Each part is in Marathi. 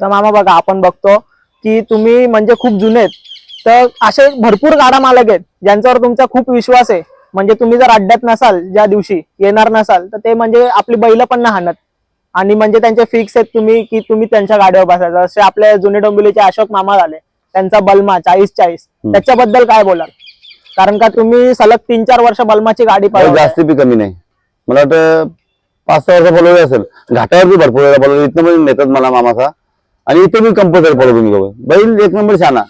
तर मामा बघा आपण बघतो की तुम्ही म्हणजे खूप जुने आहेत. तर असे भरपूर गाडा मालक आहेत ज्यांच्यावर तुमचा खूप विश्वास आहे. म्हणजे तुम्ही जर अड्ड्यात नसाल ज्या दिवशी येणार नसाल तर ते म्हणजे आपली बैल पण नाही हाणत. आणि म्हणजे त्यांचे फिक्स आहेत तुम्ही की तुम्ही त्यांच्या गाडीवर बसायचं. जसे आपले जुने डोंबिवलीचे अशोक मामा झाले त्यांचा बलमा चाळीस चाळीस. त्याच्याबद्दल काय बोलाल? कारण का तुम्ही सलग तीन चार वर्ष बलमाची गाडी पळवताय. जास्त बी कमी नाही. मला वाटतं पाच सहा वर्ष पळवले असेल. घाटावरती भरपूर वेळा इथनं पण नेतात मला मामाचा. आणि इथे मी कंपल्सरी पळवतो मी बैल एक नंबर शाना.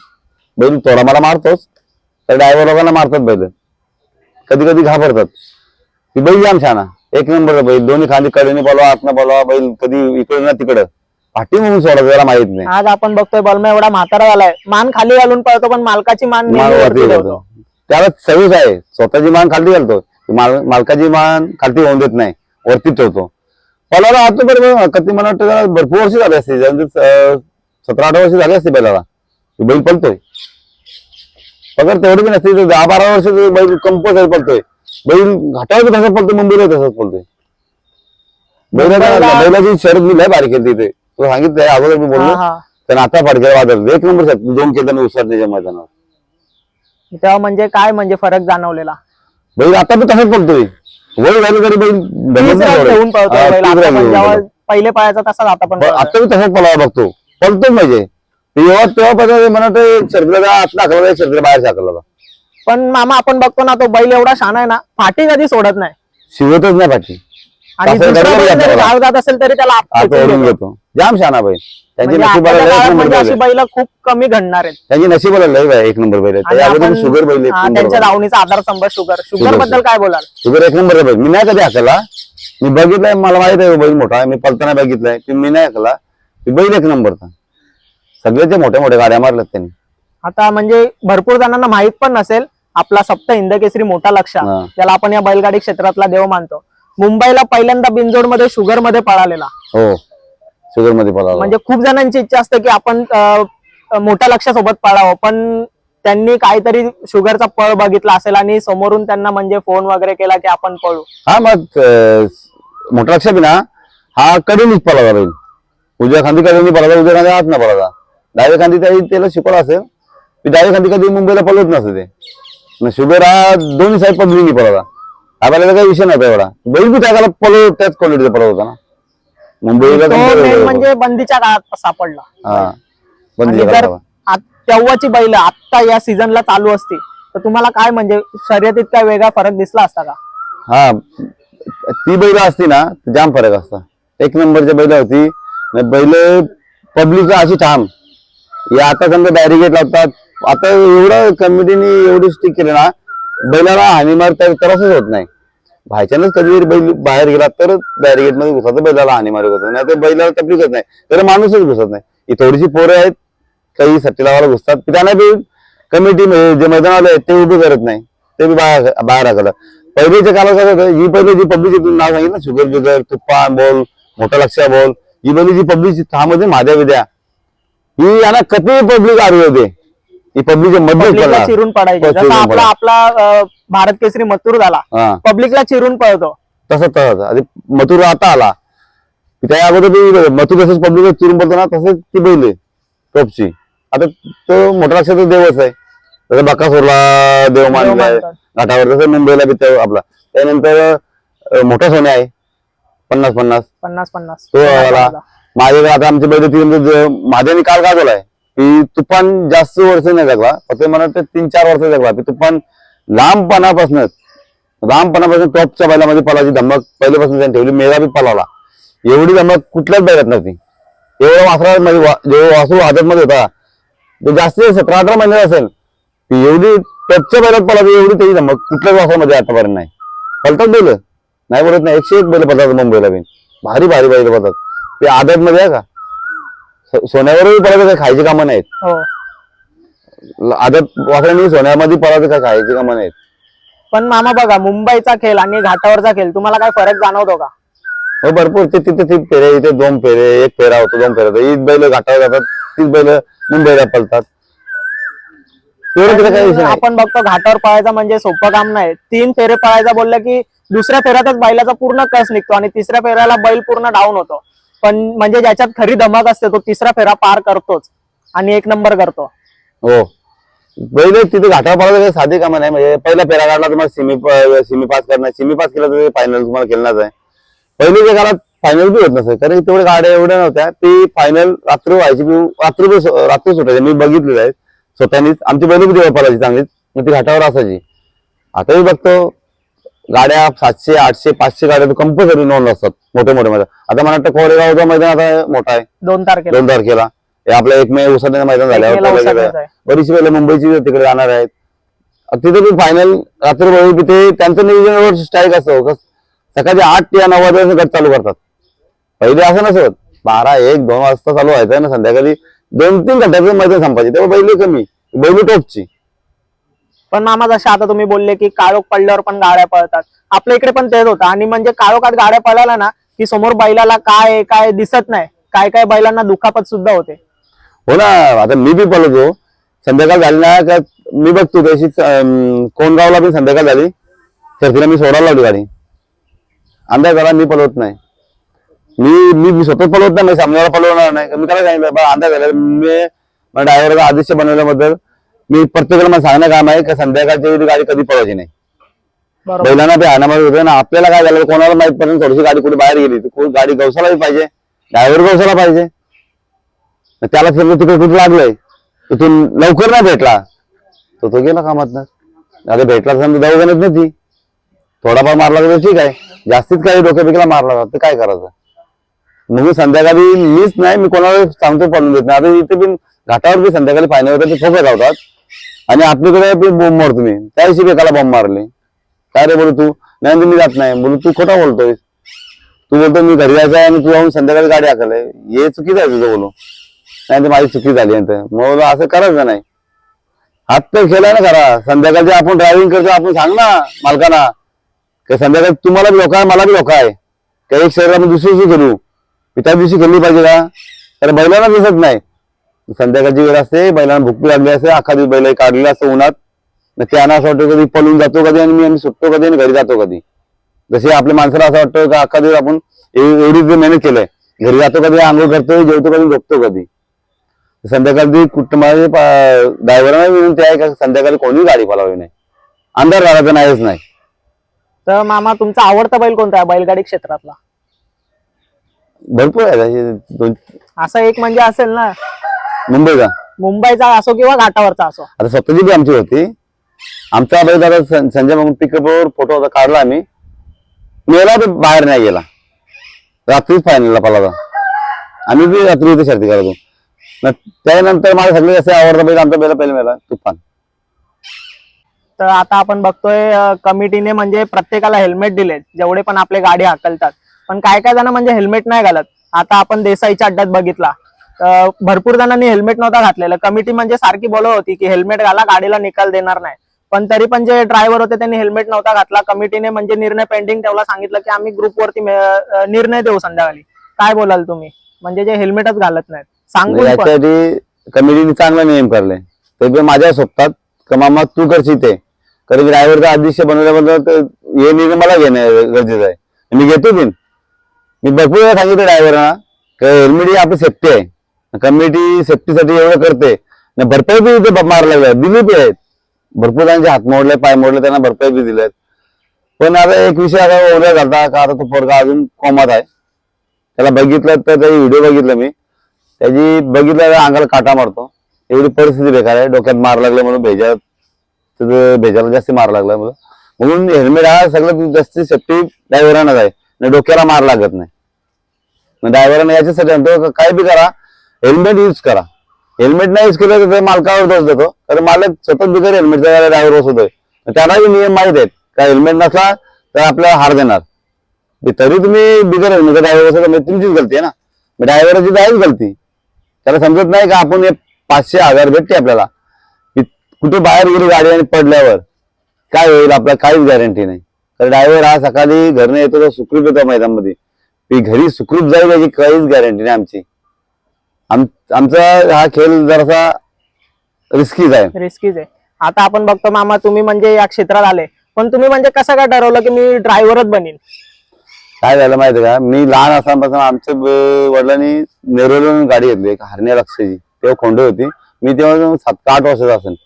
बैल थोडा मला मारतोच. तर ड्रायव्हर लोकांना मारतात बैल. कधी कधी घाबरतात. की बैल जाम शाना. एक नंबर बैल. दोन्ही खाली कडेने बोलवा आतनं बोलवा. बैल कधी इकडे ना तिकडं. पाठी म्हणून सोडा त्याला माहीत नाही. आज आपण बघतोय बलमा एवढा म्हातारा झालाय. मान खाली घालून पळतो पण मालकाची मान वरती घालतो. त्याला सवयच आहे. स्वतःची मान खालती घालतो. माल- मालकाची मान खालती होऊन देत नाही. वरती ठेवतो. पलाला आता बरोबर कधी मला वाटतं त्याला भरपूर वर्ष झाली असते सतरा अठरा वर्ष झाली असते बैलाला बैल पळतोय. पगार तेवढी बी नसते दहा बारा वर्ष बैल कंपल्सरी पळतोय. बैल घाटावर बी तसंच पळतोय मुंबईला तसंच बैलाला मुंबईला- बैलाची शरद मी लय बारीक तिथे. तो सांगितलंय अगोदर मी बोललो. हा. त्यानं आता फडक्याला वादळ एक नंबर दोन केलं उसरण्याच्या मैदानावर. तेव्हा म्हणजे काय म्हणजे फरक जाणवलेला? बैल आता बी तसंच पळतोय. वय झालं तरी बैल तीस दमत नाही रन थोडं. घेऊन पळतो हा, बैल. तीस आता रन पण घेऊन जेव्हा पळतो. पहिले पळायचा तसाच आता पण पण पळतोय. आता बी तसंच पळावा बघतो पळतोच म्हणजे तेव्हा तेव्हा पळतो मला वाटतं शर्दीला आत टाकला शर्दीला बाहेर टाकला पण मामा आपण बघतो ना तो बैल एवढा छान आहे ना फाटी कधी सोडत नाही शिवतच नाही पाठी आणि असं दुसरा गडबड बैल जातो जरी असेल तरी त्याला आप आत खेचून ओढून घेतो. घेतो जाम शाना बैल त्यांची म्हणजे नशिबाला आताच्या लय एक काळात नंबर म्हणजे बैल अशी. बैल खूप कमी घडणार आहेत. त्यांची नशिबाला लय आहे, एक नंबर बैल आहे. आणि त्या अगोदर आपण- शुगर बैल हा, त्यांच्या नंबर धावणीचा आधारस्तंभ शुगर. शुगरबद्दल काय बोलाल? शुगर एक नंबर बैल. मी नाही कधी हाकला मी बघितलंय मला माहीत आहे बैल मोठा आहे. मी पलताना बघितलंय. की मी नाही हाकला की बैल एक नंबरचा सगळ्याच्या मोठ्या मोठ्या गाड्या मारल्यात त्यांनी. आता म्हणजे भरपूर जणांना माहीत पण नसेल आपला सप्त हिंद केसरी मोठा लक्ष हा. ज्याला आपण या बैलगाडी क्षेत्रातला देव मानतो. मुंबईला पहिल्यांदा बिनजोडमध्ये शुगरमध्ये पळालेला. हो. शुगरमध्ये पळाला म्हणजे खूप जणांची इच्छा असते की आपण मोठ्या लक्षासोबत पळावं पण त्यांनी काहीतरी शुगरचा पळ बघितला असेल आणि समोरून त्यांना म्हणजे फोन वगैरे केला की आपण पळू. हा मग मोठा लक्ष ना. हा कडेनीच पळाला बैल उजव्या खांदी कडेनी पळाला उजव्या खांदी हात न पळाला डाव्या खांदी त्याही त्याला शिकवलं असेल. की डाव्या खांदी कधी मुंबईला पळत नसते ते. न शुगर हा दोन्ही साईड पडली पळाला. आपल्याला काही विषय नव्हता एवढा. बैल बी त्याला पळव त्याच क्वालिटीचा पळत होता ना मुंबईला तो म्हणजे बंदीच्या काळात सापडला होता. हा. आणि बंदी जर आत- तेव्हाची बैल आता या सीझनला चालू असती तर तुम्हाला काय म्हणजे शर्यतीत काय वेगळा फरक दिसला असता का? हा. ती बैल असती ना तर जाम फरक असता. एक नंबरची बैल होती. बैल पब्लिक अशी ठाम. हे आता समजा बॅरिगेट लावतात आता एवढं कमिटीने एवढी स्टिक केली ना बैलाला हानी मार तर त्रासच होत नाही. भायच्यानंच कधी बैल बाहेर गेला तर बॅरिगेटमध्ये घुसत बैलाला हानी मार होत नाही तर बैलाला तकलीफच नाही. तर माणूसच घुसत नाही. ही थोडीशी पोरं आहेत काही सट्टी लावायला घुसतात. त्यांना बी कमिटी जे मैदानावाले आहेत ते उभे करत नाही. ते बी बाहेर बाहेर हाकलं पहिलेच्या काळात काय होतं ही पहिले जी पब्लिक नाव सांगितलं ना शुगर बिगर तुप्पा बोल मोठा लक्ष बोल ही पहिली जी पब्लिक होती महाद्या विद्या ही यांना कधी पब्लिक आली होते ही पब्लिकच्या मध्ये चिरून पडायचे. आपला भारत केसरी मथुर झाला. हा. पब्लिकला चिरून पळतो. तसं तसं. आधी मथुर आता आला. त्या अगोदर मथुर तसंच पब्लिक चिरून पडतो ना तसंच ती बैल टॉपची. आता तो मोठा लक्षात देवच आहे. जसं बकासूरला देव मानलाय मानतात. घाटावर तसं मुंबईला बी ते आपला. त्यानंतर अं, मोठा सोने आहे. पन्नास पन्नास. पन्नास पन्नास. तो आला. माझ्याकडे आता आमच्या पहिले तीन माझ्याने काल काय बोलाय की तुफान जास्त वर्ष नाही जगला. फक्त मला वाटतं तीन चार वर्ष जगला. की तुफान लांबपणापासूनच लांबपणापासून टॉपच्या बैलामध्ये पलाची धमक पहिल्यापासून त्यांनी ठेवली मेळा बी एवढी धमक कुठल्याच बैलात नव्हती. एवढा वासरा मध्ये जेव्हा वासरू आदत मध्ये होता तो जास्तीत जास्त सतरा अठरा महिन्यात असेल ती एवढी टॉपच्या बैलात पलाची एवढी त्याची धमक कुठल्याच वासरामध्ये आतापर्यंत नाही. पलतात बैल. नाही बोलत नाही एकशे एक बैल पलतात मुंबईला बी. भारी भारी बैल पलतात ते आदत मध्ये आहे का? सोन्यावरही पडत खायची कामं नाहीत. हो. आदत वासरांनी सोन्यामध्ये पडायचं काय? खायची कामं नाहीत पण मामा बघा मुंबईचा खेळ आणि घाटावरचा खेळ तुम्हाला काय फरक जाणवतो का? हो भरपूर. ते तिथे ती फेरे इथे दोन फेरे एक फेरा होतो दोन फेरा होतो. हीच बैल घाटावर जातात तीच बैल मुंबईला पळतात. एवढं तिथे काही विषय नाही. आपण बघतो घाटावर पळायचा म्हणजे सोपं काम नाही. तीन फेरे पळायचा बोललं की दुसऱ्या फेऱ्यातच बैलाचा पूर्ण कस निघतो आणि तिसऱ्या फेऱ्याला बैल पूर्ण डाऊन होतो. पण म्हणजे ज्याच्यात खरी धमक असते तो तिसरा फेरा पार करतोच आणि एक नंबर करतो. हो. पहिले तिथे घाटावर पडायचं साधी कामं नाही. म्हणजे पहिला फेरा काढला तुम्हाला सिमी सिमी पास करणं सिमी पास केलं तर फायनल तुम्हाला खेळणारच आहे. पहिलीच्या काळात फायनल बी होत नसेल. कारण तेवढ्या गाड्या एवढ्या नव्हत्या. ती फायनल रात्र व्हायची रात्री रात्री सुटायची. मी बघितलेलं आहे. स्वतःनीच. आमची पहिली बी पडायची चांगलीच. मग ती घाटावर असायची. आताही बघतो. गाड्या सातशे आठशे पाचशे गाड्या कंपल्सरी नोंद असतात मोठे मोठे मैदान आता मला वाटतं कोरेगावचं मैदान आता मोठा आहे. दोन तारखेला. दोन तारखेला. हे आपलं एक मे उसरण्याचं मैदान झाल्यावर. बरीचशी पहिले मुंबईची तिकडे जाणार आहेत. तिथे बी फायनल रात्रभर तिथे त्यांचं नियोजनावर स्ट्राईक असतो. सकाळी आठ या नऊ वाजता गट चालू करतात. पहिले असं नसत. बारा एक दोन वाजता चालू व्हायचं ना संध्याकाळी दोन तीन घंट्याचं मैदान संपायचे. तेव्हा बैल कमी. बैल टोपची. पण मामा जसे आता तुम्ही बोलले की काळोख पडल्यावर पण गाड्या पळतात. आपल्या इकडे पण तेच होतं. आणि म्हणजे काळोखात गाड्या पळाल्या ना की समोर बैलाला काय काय दिसत नाही. काय काय बैलांना दुखापत सुद्धा होते. हो ना आता मी बी पळतो. संध्याकाळ झाली ना का मी बघतो अं, कोणगावला पण संध्याकाळ झाली. तर तिला मी सोडायला लावली गाडी. अंदाज झाला मी पळवत नाही. मी मी स्वतः पळवत नाही सामन्याला पळवणार नाही. मी काय सांगितलं बा अंदाज झाला मी ड्रायव्हरचा आदेश बनवल्याबद्दल मी प्रत्येकाला मला सांगणं काम आहे की संध्याकाळची वेळी गाडी कधी पळवायची नाही. बैलांना बी हाणामध्ये होतं ना आपल्याला काय झालं कोणाला माहीत पडेल थोडीशी गाडी कुठे बाहेर गेली तर कोण- गाडी गवसाला पाहिजे ड्रायव्हर गवसाला पाहिजे. त्याला समजा तिकडे कुठे लागलंय तिथून लवकर नाही भेटला. तर तो गेला कामात ना आता भेटला तर समजा जाऊ गणत नाही ती थोडाफार मारला तर ठीक आहे. जास्तीत काही डोक्यापिकला मारला तर काय करायचं? मग संध्याकाळी मीच नाही मी कोणाला सांगतो पडून देत नाही. आता इथे बी घाटावर बी संध्याकाळी फायनल होतात ते फोकस लावतात. आणि आपल्याकडे बी बोंब मारतो मी. त्या दिवशी एकाला बॉम्ब मारले. काय रे बोलू तू? नाही म्हणतो मी जात नाही. बोलू तू खोटा बोलतोय तू बोलतो मी घरी जायचं आहे आणि तू जाऊन संध्याकाळी गाडी हाकलय. हे चुकीचं आहे तुझं बोलू नाही तर माझी चुकी झाली नंतर. मग असं करायचं नाही. हात तर खेळाय ना करा संध्याकाळची आपण ड्रायव्हिंग करतो आपण सांग ना मालकांना का संध्याकाळी तुम्हाला बी धोका आहे मला बी धोका आहे. का एक शरीर आपण दुसरी दिवशी खेळू. मी त्या दिवशी खेळली पाहिजे का? तर बैलांना दिसत नाही. संध्याकाळची वेळ असते बैलांना भूक लागली असते अख्खा दिवस बैल काढलेला असतं उन्हात. मग त्यांना असं वाटतं कधी पळून जातो कधी आणि मी आम्ही सुटतो कधी आणि घरी जातो कधी. जसे आपल्या माणसाला असं वाटतं का अख्खा दिवस आपण एवढी मेहनत केलंय घरी जातो कधी आंघोळ करतो जेवतो कधी झोपतो कधी. संध्याकाळी कुटुंबाचे ड्रायव्हरांना विनंती आहे का संध्याकाळी कोणी गाडी पळावी नाही. अंधार घालायचा नाहीच नाही. तर मामा तुमचा आवडता बैल कोणता आहे बैलगाडी क्षेत्रातला? भरपूर आहे. दोन असं एक म्हणजे असेल ना. मुंबईचा. मुंबईचा असो किंवा घाटावरचा असो. आता स्वतःची बी आमची होती. आमचा बैल दादा सं- संजय मग पिकअपवर फोटो होता काढला आम्ही. मेला तर बाहेर नाही गेला. रात्रीच फायनलला पळाला. आम्ही बी रात्री इथे शर्ती करतो त्यानंतर मला सगळे कसे आवडतं बैल आमचा बैल पहिला मेला तुफान. तर आता आपण बघतोय कमिटीने म्हणजे प्रत्येकाला हेल्मेट दिले जेवढे पण आपले गाडी हाकलतात. पण काय काय जण म्हणजे हेल्मेट नाही घालत. आता आपण देसाईच्या अड्ड्यात बघितला. भरपूर जणांनी हेल्मेट नव्हता घातलेलं. कमिटी म्हणजे सारखी बोलत होती की हेल्मेट घाला गाडीला निकाल देणार नाही. पण तरी पण जे ड्रायव्हर होते त्यांनी हेल्मेट नव्हता घातला. कमिटीने म्हणजे निर्णय पेंडिंग ठेवला सांगितलं की आम्ही ग्रुपवरती निर्णय देऊ संध्याकाळी. काय बोलाल तुम्ही? म्हणजे जे हेल्मेटच घालत नाहीत. सांगून पण. याच्यासाठी कमिटीने चांगला नियम काढले ते बी माझ्या सोबतात. का मामा तू करशील ते. कारण ड्रायव्हरचा अध्यक्ष बनवल्याबद्दल तर हे निर्णय मला घेणं गरजेचं आहे. मी घेतो बिन. मी भरपूर वेळा सांगितलं ड्रायव्हरना की हेल्मेट ही आपली सेफ्टी आहे. कमिटी सेफ्टीसाठी एवढं करते. आणि भरपाई बी इथे मार लागलाय दिली बी आहेत. भरपूर त्यांचे हात मोडले पाय मोडले त्यांना भरपाई बी दिलेत पण आता एक विषय आता ओल्या झाला का आता तो पोरगा अजून कोमात आहे. त्याला बघितलं तर त्याची व्हिडिओ बघितलं मी. त्याची बघितलं अंगाला काटा मारतो. एवढी परिस्थिती बेकार आहे. डोक्यात मार लागले म्हणून भेजा तिथं भेजाला जास्त मार लागला म्हणून. म्हणून हेल्मेट हा सगळ्यात जास्त सेफ्टी ड्रायव्हरांनाच आहे. आणि डोक्याला मार लागत नाही. ड्रायव्हरांना याच्यासाठी म्हणतो काय बी करा हेल्मेट यूज करा. हेल्मेट नाही यूज केलं तर मालकावर दोष देतो. कारण मालक सतत बिगर हेल्मेटचा ड्रायव्हर होतोय त्यालाही नियम माहीत आहेत. का हेल्मेट नसला तर आपल्याला हार देणार. तरी तुम्ही बिगर हेल्मेटचा ड्रायव्हर बसवता म्हणजे तुमचीच गलती आहे ना. ड्रायव्हरची जाहीच गलती. त्याला समजत नाही का आपण हे पाचशे हजार भेटते आपल्याला. कुठे बाहेर गेली गाडी आणि पडल्यावर काय होईल? आपल्याला काहीच गॅरंटी नाही. तर ड्रायव्हर हा सकाळी घरने येतो तर सुखरूप येतो मैदानामध्ये. ती घरी सुखरूप जाईल याची काहीच गॅरंटी नाही आमची. आमचा हा खेळ जरासा रिस्कीच आहे. रिस्कीच आहे. आता आपण बघतो मामा तुम्ही म्हणजे या क्षेत्रात आले. पण तुम्ही म्हणजे कसं काय ठरवलं की मी ड्रायव्हरच बनीन? काय झालं माहिती का? मी लहान असल्यापासून आमच्या वडिलांनी नेरवरून गाडी घेतली एक हरण्या लक्षाची तेव्हा खोंड होती. मी तेव्हा सात आठ वर्षाचा असेल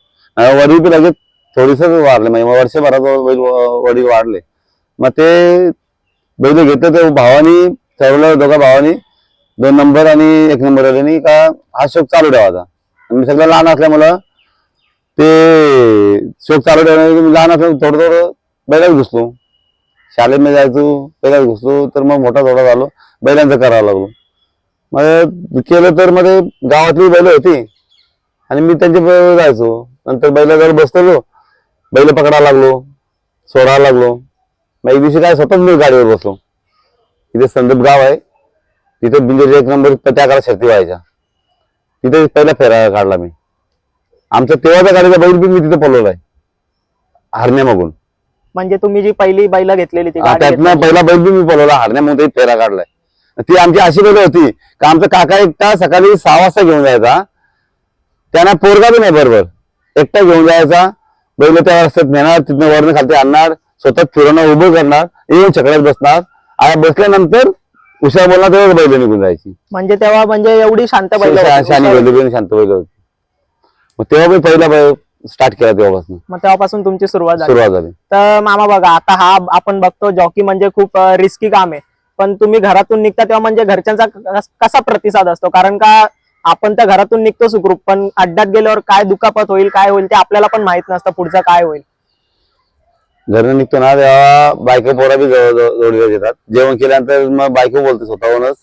वडील बी लगेच थोडीस वाढले. म्हणजे वर्षभरात बैल वडील वाढले. मग ते बैल घेतलं तर भावानी ठरवलं दोघा भावानी. दोन नंबर आणि एक नंबर आले. का हा शोक चालू ठेवायचा मी सगळं लहान असल्यामुळं ते शोक चालू ठेवण्यासाठी मी लहान असल्यामुळे थोडं थोडं बैलात घुसलो. शाळेमध्ये जायचो पहिल्याच घुसलो तर मग मोठा थोडा झालो. बैलांचं करावं लागलो. मग केलं तर मग ते गावातली बैल होती. आणि मी त्यांच्या जायचो. नंतर बैलाजवळ बसतो बैल पकडायला लागलो सोडायला लागलो. मग एक दिवशी काय स्वतःच मी गाडीवर बसलो. इथे संदीप गाव आहे. तिथे बिंदूर एक नंबर त्या काळात शर्ती व्हायच्या. तिथे पहिला फेरा काढला मी. आमच्या तेव्हाच्या गाडीचा बैल बी मी तिथे पळवलाय आहे. हरण्यामागून म्हणजे तुम्ही जी पहिली बैल घेतलेली ती गाडी त्यातनं. पहिला बैल बी मी पळवला हरण्या म्हणून एक फेरा काढलाय. ती आमची अशी बैल होती का आमचा काका एकटा सकाळी सहा वाजता घेऊन जायचा. त्यांना पोरगा बी नाही बरोबर. एकटा घेऊन जायचा. बैल त्या रस्त्यात नेणार तिथनं वरनं खालती आणणार स्वतः फिरवणं उभं करणार येऊन छकड्यात बसणार. आणि बसल्यानंतर उशा बोलणार तेव्हा बैल निघून जायची. म्हणजे तेव्हा म्हणजे एवढी शांत बैल शांत बैल होती. मग तेव्हा मी पहिला स्टार्ट केला तेव्हापासून. मग तेव्हापासून तुमची सुरुवात झाली. सुरुवात झाली. तर मामा बघा आता हा आपण बघतो जॉकी म्हणजे खूप रिस्की काम आहे. पण तुम्ही घरातून निघता तेव्हा म्हणजे घरच्यांचा कस- कसा प्रतिसाद असतो? कारण का आपण त्या घरातून निघतो सुखरूप पण अड्ड्यात गेल्यावर काय दुखापत होईल काय होईल ते आपल्याला पण माहीत नसतं पुढचं काय होईल. घरनं निघतो ना तेव्हा बायको पोरा बी जवळ जवळ- जोडीला येतात. जेवण केल्यानंतर मग बायको बोलते स्वतःहूनच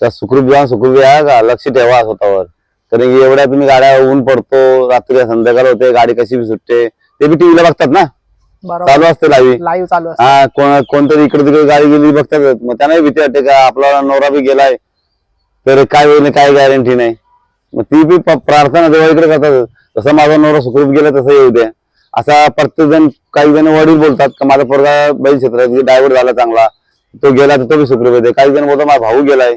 का सुखरूप जा सुखरूप या का? लक्ष ठेवा स्वतःवर. कारण की एवढ्या तुम्ही गाड्या ऊन पडतो रात्री संध्याकाळ होते गाडी कशी बी सुटते ते बी टीव्हीला बघतात ना? चालू असते लाईव्ह चालू असतं. हा कोण कोणतरी इकडे तिकडे गाडी गेली बघतात मग त्यांनाही भीती वाटते का आपला नवरा बी गेलाय तर काय होईल काय गॅरंटी नाही. मग ती बी प्रार्थना देवा इकडे करतात. जसं माझा नवरा सुखरूप गेला तसं येऊ द्या. असा प्रत्येक जण काही जण वडील बोलतात का माझा पोरगा बैल क्षेत्रात ड्रायव्हर झाला चांगला. तो गेला तर तो बी सुखरूप येते काही जण बोलतात माझा भाऊ गेलाय.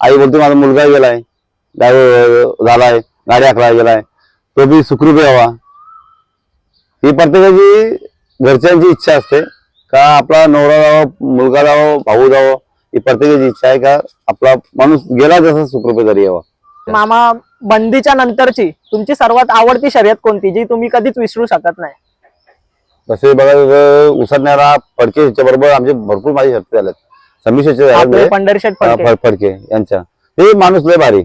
आई बोलते माझा मुलगा गेलाय. झालाय गाडी आखला गेलाय तो बी सुखरूप यावा ही प्रत्येकाची घरच्यांची इच्छा असते का आपला नवरा जावं मुलगा जावं भाऊ जावं ही प्रत्येकाची इच्छा आहे का आपला माणूस गेला जसा सुखरूप घरी यावा मामा बंदीच्या नंतरची तुमची सर्वात आवडती शर्यत कोणती जी तुम्ही कधीच विसरू शकत नाही? तसे बघा उसरणारा फडके याच्या बरोबर आमचे भरपूर माझी शर्ती झाल्यात पंढरशेठ फडके. फडके यांच्या. हे माणूस लय भारी.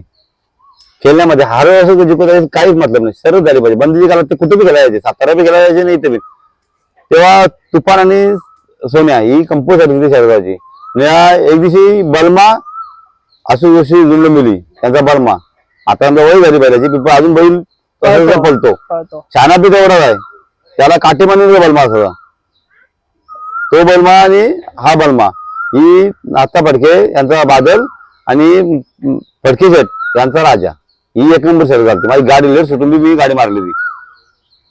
खेळण्यामध्ये हार असो की जिंकू त्याच्यात काहीच मतलब नाही. सर्व झाली पाहिजे. बंदीची काळात ते कुठे बी गेला यायचे सातारा बी गेला यायचे नाही बी. तेव्हा तुफान आणि सोन्या ही कंपोज शर्यताची आणि एक दिवशी बलमा असू जशी जुंड मिली त्यांचा बलमा. आता आमचा वय झाली बैलाची पण अजून बैल पळतो. कळतो शाना बी तेवढाच आहे. त्याला काठी मानून बलमा असावा तो बलमा आणि हा बलमा. ही नाता फडके यांचा बादल आणि फडके यांचा राजा. ही एक नंबर शर्यत झाली माझी गाडी लेट सुटून मी गाडी मारली ती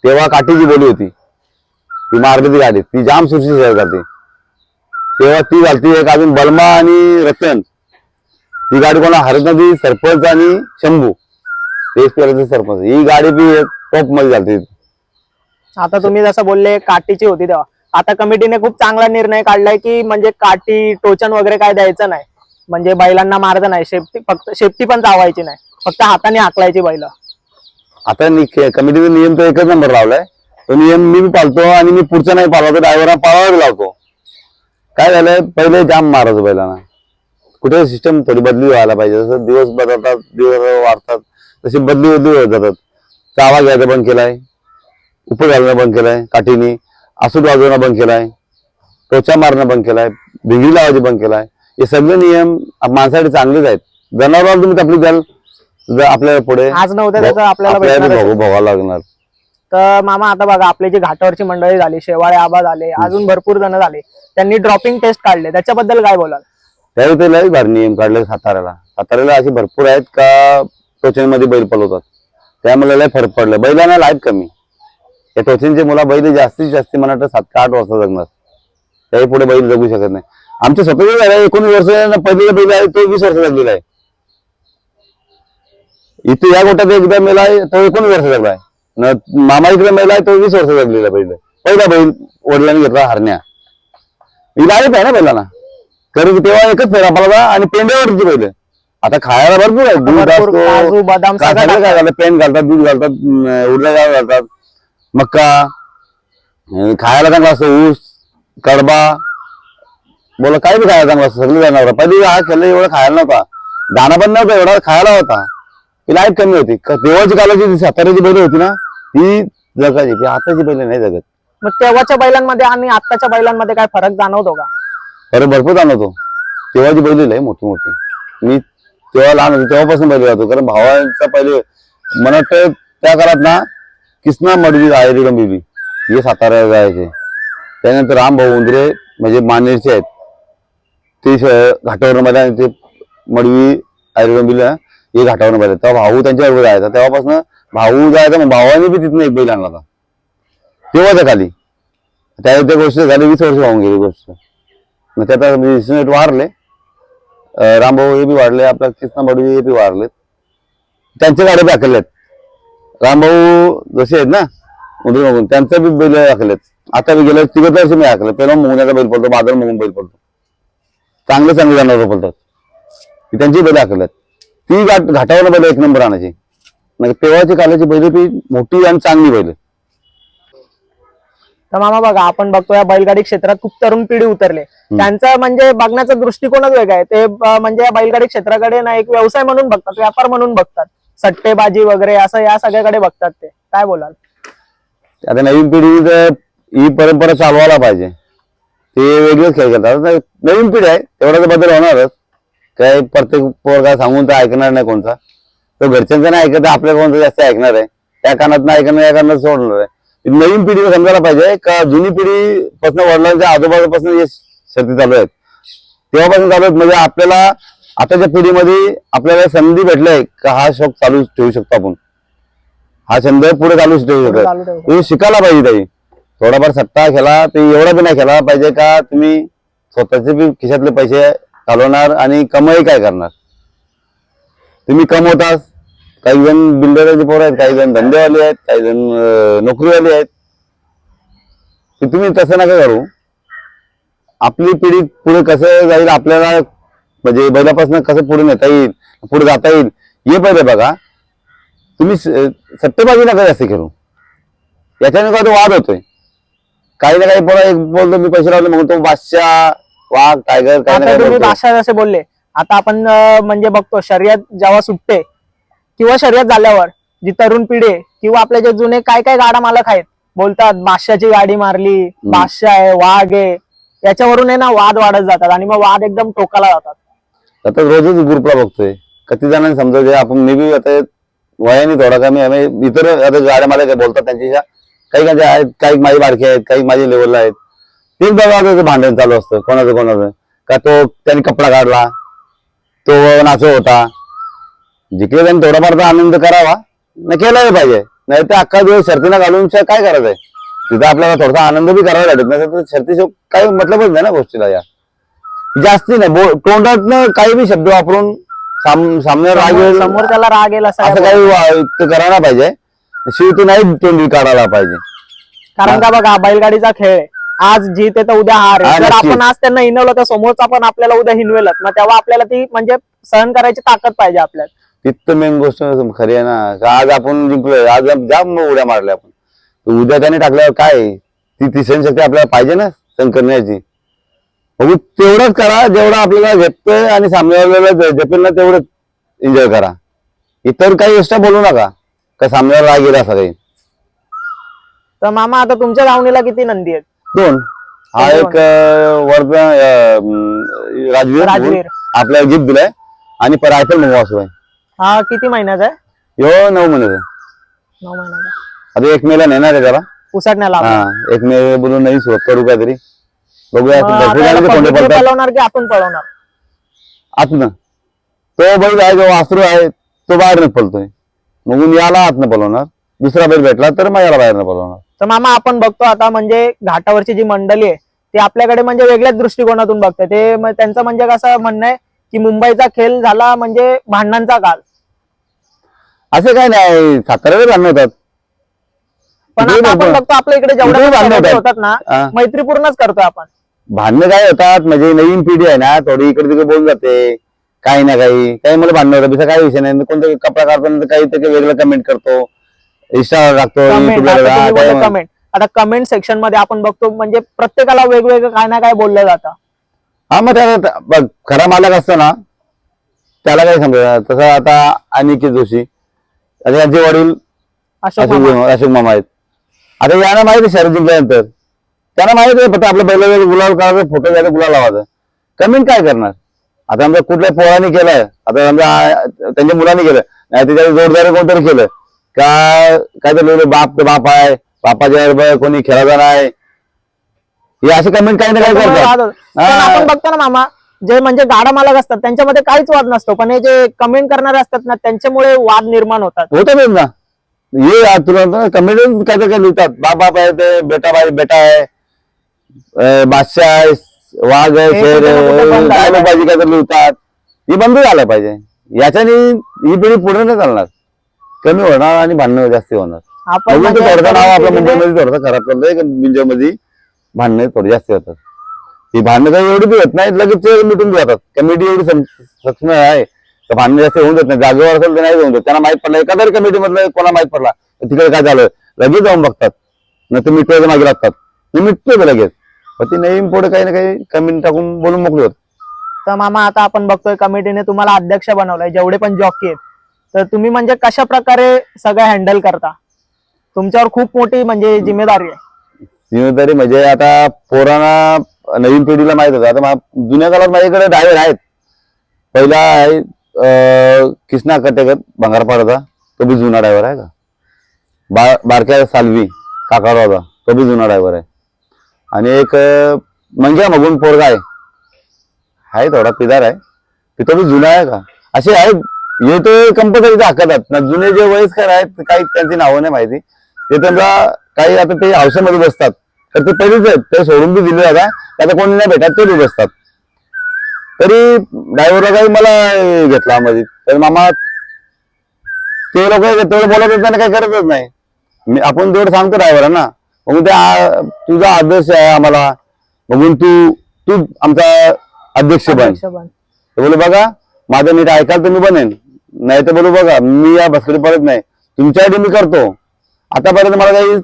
तेव्हा काठीची बोली होती. ती मारली ती गाडी. ती जाम सुरशी शर्यत झाली तेव्हा ती झालती एक अजून बलमा आणि रतन. ही गाडी कोणा हरत सरपंच आणि शंभू. तेच सरपंच. ही गाडी बी टॉपमध्ये झालती. आता तुम्ही जसं बोलले काठीची होती तेव्हा. आता कमिटीने खूप चांगला निर्णय काढलाय की म्हणजे काठी टोचन वगैरे काय द्यायचं नाही. म्हणजे बैलांना मारत नाही. शेफ्टी फक्त शेफ्टी पण चावायची नाही. फक्त हाताने आकलायचे बैल. आता कमिटीचा नियम तर एकच नंबर लावलाय. तो नियम मी पाळतो आणि मी पुढचा नाही पाळतो ड्रायव्हरला पाळावा लावतो. काय झालंय? पहिले जाम मारायचं बैलांना. कुठे सिस्टम थोडी बदली व्हायला पाहिजे. जसं दिवस बदलतात दिवस वाढतात तशी बदली बदली होत जातात. चावा घ्यायचा बंद केलाय. उप घालणं बंद केलाय काठीने. आसूट वाजवणं बंद केलाय. टोचा मारणं बंद केलाय. भिंगरी लावायची बंद केलाय. हे सगळे नियम माणसासाठी चांगलेच आहेत. जनावरांना तुम्ही तकलीफ द्याल. जर आपल्या पुढे आज नव्हतं त्याचं आपल्याला आपल्याला भेटणारच आहे. भोग- भोगावं लागणार. तर मामा आता बघा आपले जे घाटावरची मंडळी झाली शेवाळे आबा झाले अजून भरपूर जण झाले त्यांनी ड्रॉपिंग टेस्ट काढले. त्याच्याबद्दल काय बोलाल? त्यावेळी ते लय भारी नियम काढले साताऱ्याला. साताऱ्याला अशी भरपूर आहेत का टोचनमध्ये बैल पलवतात त्यामुळे लय फरक पडला. बैलांना लाईफ कमी. या टोचनचे मुला बैल जास्तीत जास्त मला वाटतं सात का आठ वर्ष जगणार. त्याही पुढे बैल जगू शकत नाही. आमच्या स्वतःच झालं एकोणीस वर्ष पहिलेला बैल आहे तो वीस वर्ष जगलेला आहे. इथे या गोट्यात एकदा मेला आहे तो एकोणीस वर्ष जगलाय न मामा इकडे मेला आहे तो वीस वर्ष जगलेला आहे. पहिला बैल वडिलांनी घेतला हरण्या. ही लाईफ आहे ना बैलांना. कारण की तेव्हा एकच फेरा पळायचा आणि पेंड्यावरची बैल. आता खायला भरपूर आहे. दूध भरपूर असतो काजू बदाम काय सगळं काय. घालतात पेन घालतात दूध घालतात उडदा डाळ घालतात. मक्का अं, खायला चांगला असतो ऊस कडबा. बोला काय बी खायला चांगला असतो सगळं जनावर. पहिले हा खेळला एवढं खायला नव्हता. दाना पण नव्हता एवढा खायला होता. ती लाइट कमी होती. तेव्हाची कालाची जी साताऱ्याची बैल होती ना ती जगायची ती आताची बैल नाही जगत. मग तेव्हाच्या बैलांमध्ये आणि आत्ताच्या बैलांमध्ये काय फरक जाणवतो का? अरे भरपूर जाणवतो. तेव्हाची बैल लय मोठी मोठी. मी तेव्हा लहान होतो तेव्हापासून बैल जातो कारण भावांचा पहिले मला वाटतं त्या काळात ना किसना मडवी आयरी गंबीबी हे सातारा जायचे. त्यानंतर राम भाऊ उंदरे म्हणजे मानेरचे आहेत. ते घाटावर मध्ये आणि ते मडवी आयरी हे घाटावर पाहिजे तेव्हा भाऊ त्यांच्याबरोबर जायचा. तेव्हापासून भाऊ जायचा मग भावाने बी तिथून एक बैल आणला होता. तेव्हाच्या खाली. त्या त्या गोष्ट झाली वीस वर्ष वाहून गेली गोष्ट. मग त्यात आता वारले रामभाऊ हे बी वाढले आपल्या कृष्णा बडवी हे बी वारले त्यांचे गाडे बी हाकलेत रामभाऊ जसे आहेत ना उंदरी मागून त्यांचं बी बैल आखलेत आता बी गेलं तिघत वर्ष मी आखलं पहिला मुंगण्याचा बैल पडतो बाजार मुंगून बैल पडतो चांगले चांगले जनावर पडतात ती त्यांची बैल हाकलेत ती घाट घाटावर बैल एक नंबर आणायची. म्हणजे तेव्हाची कालाची बैल ती मोठी आणि चांगली बैल. तर मामा बघा आपण बघतो या बैलगाडी क्षेत्रात खूप तरुण पिढी उतरले. त्यांचा म्हणजे बघण्याचा दृष्टिकोनच वेगळा आहे. ते म्हणजे या बैलगाडी क्षेत्राकडे ना एक व्यवसाय म्हणून बघतात व्यापार म्हणून बघतात. सट्टेबाजी वगैरे असं या सगळ्याकडे बघतात ते. काय बोलाल? आता नवीन पिढी ही परंपरा चालवायला पाहिजे. ते वेगळेच खेळ खेळतात. नवीन पिढी आहे तेवढा बदल होणारच. काय प्रत्येक पोरगा सांगून तर ऐकणार नाही कोणता. तो घरच्यांचं नाही ऐकत आपल्या कोणतं जास्त ऐकणार आहे? त्या कानात नाही ऐकणार या कानात सोडणार आहे. नवीन पिढीला समजायला पाहिजे का जुनी पिढी पासून वडिलांच्या आजोबापासून जे शर्ती चालू आहेत तेव्हापासून चालू आहेत म्हणजे आपल्याला आताच्या पिढीमध्ये आपल्याला संधी भेटलाय का हा शौक चालू ठेवू शकतो आपण? हा छंद पुढे चालू ठेवू शकतो. तुम्ही शिकायला पाहिजे ताई. थोडाफार सट्टा खेळा ते एवढा बी नाही खेळायला पाहिजे का तुम्ही स्वतःचे बी खिशातले पैसे घालवणार आणि कमाई काय करणार? तुम्ही कमवताच काही जण बिल्डरचे पोरं आहेत काही जण धंदेवाले आहेत काही जण नोकरीवाले आहेत. तुम्ही तसं नका करू. आपली पिढी पुढे कसं जाईल आपल्याला म्हणजे बैलापासून कसं पुढे नेता येईल पुढे जाता येईल हे पहिले बघा. तुम्ही सट्टेबाजी नका जास्त खेळू याच्याने काय तो वाद होतोय. काही ना काही पोरं एक बोलतो मी पैसे लावले मग तो बादशाह वाघ टायगर काही ना आता काही तुम्ही बोलतो. भाषा जसे बोलले. आता आपण अं, म्हणजे बघतो शर्यत जेव्हा सुटते किंवा शर्यत झाल्यावर जी तरुण पिढी आहे किंवा आपले जे जुने काय काय गाडा मालक आहेत बोलतात बादशाची गाडी मारली बादशाह आहे वाघ आहे याच्यावरून आहे ना वाद वाढत जातात आणि मग वाद एकदम टोकाला जातात. आता रोजच ग्रुपला बघतोय. किती जणांनी समजावते आपण मी बी आता वयाने थोडा कमी आहे म्हणजे इतर आता गाड्या मला काय बोलतात त्यांच्याशी काही काही आहेत काही माझी बारखे आहेत काही माझ्या लेवलला आहेत. तेच ते भांडण चालू असतं. कोणाचं कोणाचं? का तो त्यांनी कपडा काढला तो नाचो होता. जिंकले त्यांनी थोडाफार आनंद करावा. न केलाही पाहिजे. नाही तर अख्खा दिवस शर्तीला घालून काय करायचंय तिथं आपल्याला थोडासा आनंद बी करावा लागत नाही तर शर्ती शो- काही मतलबच नाही ना गोष्टीला या. जास्ती नाही. बो तोंडात काही बी शब्द वापरून साम- सामन्यावर राग येईल. समोर त्याला राग येईल असं काही ते करायला पाहिजे. शिवती नाही तोंडी काढायला पाहिजे. कारण का बघा बैलगाडीचा खेळ आहे. आज जीत आहे तर उद्या हार आहे. हा, जर नक्की. आपण आज त्यांना हिनवलं तर समोरचा पण आपल्याला उद्या हिनवेलच मग तेव्हा आपल्याला ती म्हणजे सहन करायची ताकद पाहिजे आपल्यात तिथं मेन गोष्ट खरी आहे ना. का आज आपण जिंकलोय? आज जाम उड्या मारल्या आपण. तर उद्या त्याने टाकल्यावर काय? आहे? ती ती सहनशक्ती आपल्याला पाहिजे ना सहन करण्याची बघू तेवढंच करा जेवढं आपल्याला घेतोय आणि सामन्याला जपेल ना तेवढंच एन्जॉय करा. इतर काही एक्स्ट्रा बोलू नका का सामन्याला राग असं काही तर मामा आता तुमच्या दावणीला किती नंदी आहेत? दोन. हा दोन. एक अं, वर्धा अं, राजवीर. राजवीर. आपल्याला गिफ्ट दिलाय. आणि पर रायफल मग वासू आहे. हा किती महिन्याचा आहे? यो नऊ महिन्याचा नऊ महिन्याचा. आता एक मेला नेणार आहे त्याला. उसाटण्याला. हा एक मे बोलून नवीन सुरुवात करू काहीतरी बघूया मग आता भरपूर आपल्याला जणांचे कोंडे public ने पडतात. पळवणार की आपण पळवणार? आतनं. तो बैल आहे जो वासरू आहे तो बाहेरनं पळतोय. मग याला आतनं पळवणार. दुसरा बैल भेटला तर मग याला बाहेरनं पळवणार. तर मामा आपण बघतो आता म्हणजे घाटावरची जी मंडळी आहे ती आपल्याकडे म्हणजे वेगळ्याच दृष्टिकोनातून बघते. ते त्यांचं म्हणजे कसं म्हणणं आहे की मुंबईचा खेळ झाला म्हणजे भांडणांचा काल. असं काय नाही साताऱ्याला भांडण होतात. पण आता आपण बघतो आपल्या इकडे पण भांडणं होतात. ना. मैत्रीपूर्णच करतोय आपण. भांडणं काय होतात? म्हणजे नवीन पिढी आहे ना थोडी इकडे तिकडे बोलून जाते. काही ना काही. काही मला भांडणं होतं दुसरा काही विषय नाही. कोणतं कपडा काढतो काही वेगळं कमेंट करतो. इंस्टावर टाकतो कमेंट आता. कमेंट सेक्शनमध्ये आपण बघतो म्हणजे प्रत्येकाला वेगवेगळं काय ना काय बोललं जातं. हा मग त्याला बघ खरा मालक असतो ना त्याला काय समजत तसं आता अनिकेत जोशी आता यांचे वडील अशोक मामा. आहेत. आता यांना माहिती शर्यत जिंकल्यानंतर त्यांना माहिती आहे फक्त आपलं पहिलं वेळ गुलाल करायचं फोटो घ्यायचं गुलाल लावायचं. कमेंट काय करणार? आता आमच्या कुठल्या पोराने केलंय आता आमच्या त्यांच्या मुलांनी केलं नाही त्याच्या जोडदार कोणतरी केलं. का काय तर बाप ते बाप आहे बापाच्या बरोबर कोणी खेळायचा नाही. हे असे कमेंट काही ना काही करतात. आपण बघतो ना मामा जे म्हणजे गाडा मालक असतात त्यांच्यामध्ये काहीच वाद नसतो. पण हे जे कमेंट करणारे असतात ना त्यांच्यामुळे वाद निर्माण होतात. होतं ना. ये तुला कमेंट काय काय लिहितात. बाप बाप आहे ते बेटा बाई बेटा आहे. बादशाह आहे वाघ आहे शेर आहे पाहिजे. काय तर लिहितात. ही बंद झालं पाहिजे. याच्याने ही पिढी पुढे नाही चालणार. कमी होणार आणि भांडणं जास्त होणार. आपण म्हणून ते म्हणजे थोडंसं नाव आपल्या मुंबईमध्ये थोडंसं खराब करतोय मुंबईमध्ये भांडणं थोडी जास्त होतात. ही भांडणं काही एवढी बी होत नाही लगेच ते मिटून जातात. कमिटी एवढी सक्षम आहे. तर भांडणं जास्त होऊन देत नाही. जागेवर असेल ते नाही होऊन देत त्यांना माहीत पडलं एखाद्या कमिटी मधलं कोणा माहीत पडला तर तिकडे काय झालं? लगेच जाऊन बघतात. नाही तर मिटवायच्या मागे लागतात. मी मिटतो ते लगेच. पण ती नेहमी पुढे काही ना काही कमिटी टाकून बोलून मोकळे होत तर मामा आता आपण बघतोय कमिटीने तुम्हाला अध्यक्ष बनवलंय जेवढे पण जॉकी आहेत. तर तुम्ही म्हणजे कशा प्रकारे सगळं हँडल करता? तुमच्यावर खूप मोठी म्हणजे जिम्मेदारी आहे. जिम्मेदारी म्हणजे आता पोरांना नवीन पिढीला माहीत होतं. आता जुन्या काळात माझ्याकडे ड्रायव्हर आहेत. पहिला आहे किसना कृष्णा कटेकर भंगारपाडाचा तो बी जुना ड्रायव्हर आहे का? बा बारक्या सालवी काकारावचा तो बी जुना ड्रायव्हर आहे. आणि एक मंग्या मगून पोरगा आहे. आहे थोडा पिदार आहे. तिथं तो बी जुना आहे का? असे आहेत हे तो कंपल्सरी दाखवतात ना जुने जे वयस्कर आहेत काही त्यांची नावं नाही माहिती. ते त्यांना काही आता ते हौसेमध्ये बसतात. तर ते पहिलेच आहेत. ते सोडून बी दिले जातात आता कोणी नाही भेटत ते बसतात. तरी ड्रायव्हरला काही मला घेतला मध्ये तर मामा ते लोक तेवढं बोलत आहेत, त्यांना काही करतच नाही. मी आपण तेवढं सांगतो ड्रायव्हरांना मग ते तुझा आदर्श आहे आम्हाला. बघून तू तू आमचा अध्यक्ष बन. बोलू बघा माझं नीट ऐकाल तर मी बनेन. नाही तर बोलू बघा मी या बसकडे परत नाही. तुमच्यासाठी मी करतो. आतापर्यंत मला काही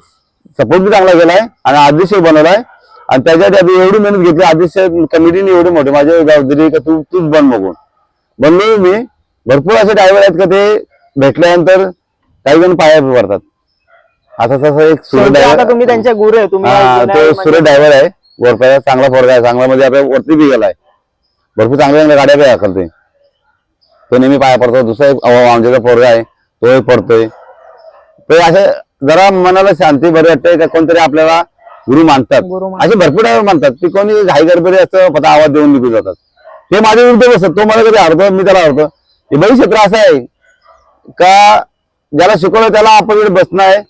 सपोर्ट बी चांगला केलाय आणि अध्यक्ष बनवलाय. आणि त्याच्यासाठी आधी एवढी मेहनत घेतली अध्यक्ष कमिटीने एवढी मोठी माझी जबाबदारी का तू तूच बन बघून. बनलो मी. भरपूर असे ड्रायव्हर आहेत का ते भेटल्यानंतर काही जण पाया पडतात. आता तसं एक सुरत ड्रायव्हर तुम्ही त्यांचे गुरु आहे तुम्ही तो सुरत ड्रायव्हर आहे. वरपाया चांगला पोरगा आहे चांगला म्हणजे आपल्या वरती बी गेलाय. भरपूर चांगल्या चांगल्या गाड्या बी दाखलते तो नेहमी पाया पडतो. दुसरा एक आमच्याचा पोरगा आहे. तोही पडतोय. ते असे जरा मनाला शांती बरी वाटते का कोणतरी आपल्याला गुरु मानतात. असे भरपूर मानतात. की कोणी घाई गडबडी असतं फक्त आवाज देऊन निघून जातात. ते माझ्या विरुद्ध बसतात. तो मला कधी हरतो मी त्याला हरतो. हे क्षेत्र असं आहे का ज्याला शिकवलं त्याला आपण बसणं आहे.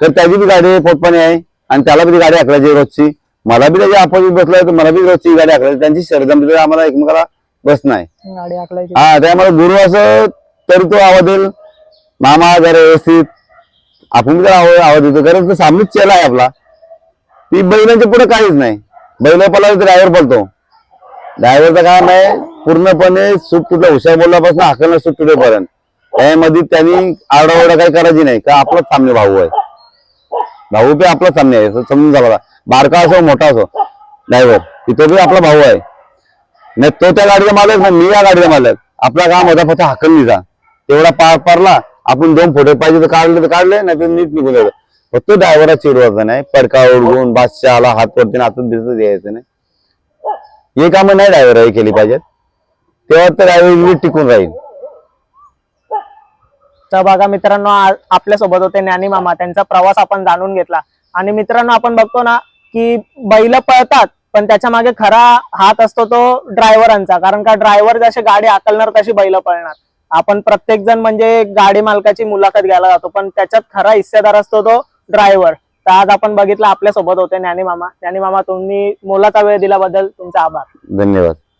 तर त्याची बी गाडी पोटपाणी आहे आणि त्याला बी गाडी आखल्याची रोजची. मला बी त्याची अपोजिट बसलोय तर मला बी रोजची गाडी आखल्याची. त्यांची शरदम तिथे आम्हाला एकमेकाला गाडी आखलायची हा त्यामुळे गुरु असं तरी तो आवाज देईल. मामा जरा व्यवस्थित. आपण त्याला आवाज आवाज देतो. कारण तो सामनेच चेला आहे आपला. ती बैलांच्या पुढे काहीच नाही. बैल पला ड्रायव्हर पळतो. ड्रायव्हरचं काम आहे पूर्णपणे सूट तुटलं हुशार बोलल्यापासून हाकलणं सूट तुटेपर्यंत त्यामध्ये त्यांनी आरडाओरडा काही करायची नाही. का आपलाच सामने भाऊ आहे. भाऊ बी आपलाच सामने आहे. समजून झाला बारका असो मोठा असो. ड्रायव्हर तो बी आपला भाऊ आहे. नाही तो त्या गाडीचा मालक नाही मी या गाडीचा मालक. आपला काम होता फक्त हाकलनीचा तेवढा पार पारला आपण दोन फोटो पाहिजे तर काढले तर काढले नाही तर नीट निघून जायचं फक्त ड्रायव्हरला चिडवायचं नाही पडका उडवून बादशाला हात वरती नाचत दिसत यायचं नाही. हे कामं नाही ड्रायव्हर केली पाहिजेत. तेव्हा तर ड्रायव्हर टिकून राहील. तर बघा मित्रांनो आपल्या आपल्यासोबत होते ज्ञानी मामा. त्यांचा प्रवास आपण जाणून घेतला. आणि मित्रांनो आपण बघतो ना की बैल पळतात पण त्याच्यामागे खरा हात असतो तो ड्रायव्हरांचा. कारण का ड्रायव्हर जशी गाडी आकलणार तशी बैल पळणार. आपण प्रत्येक जण म्हणजे गाडी मालकाची मुलाखत घ्यायला जातो पण त्याच्यात खरा हिस्सेदार असतो तो ड्रायव्हर. तर आज आपण बघितलं आपल्यासोबत होते ज्ञानी मामा ज्ञानी मामा तुम्ही मोलाचा वेळ दिल्याबद्दल तुमचा आभार. धन्यवाद.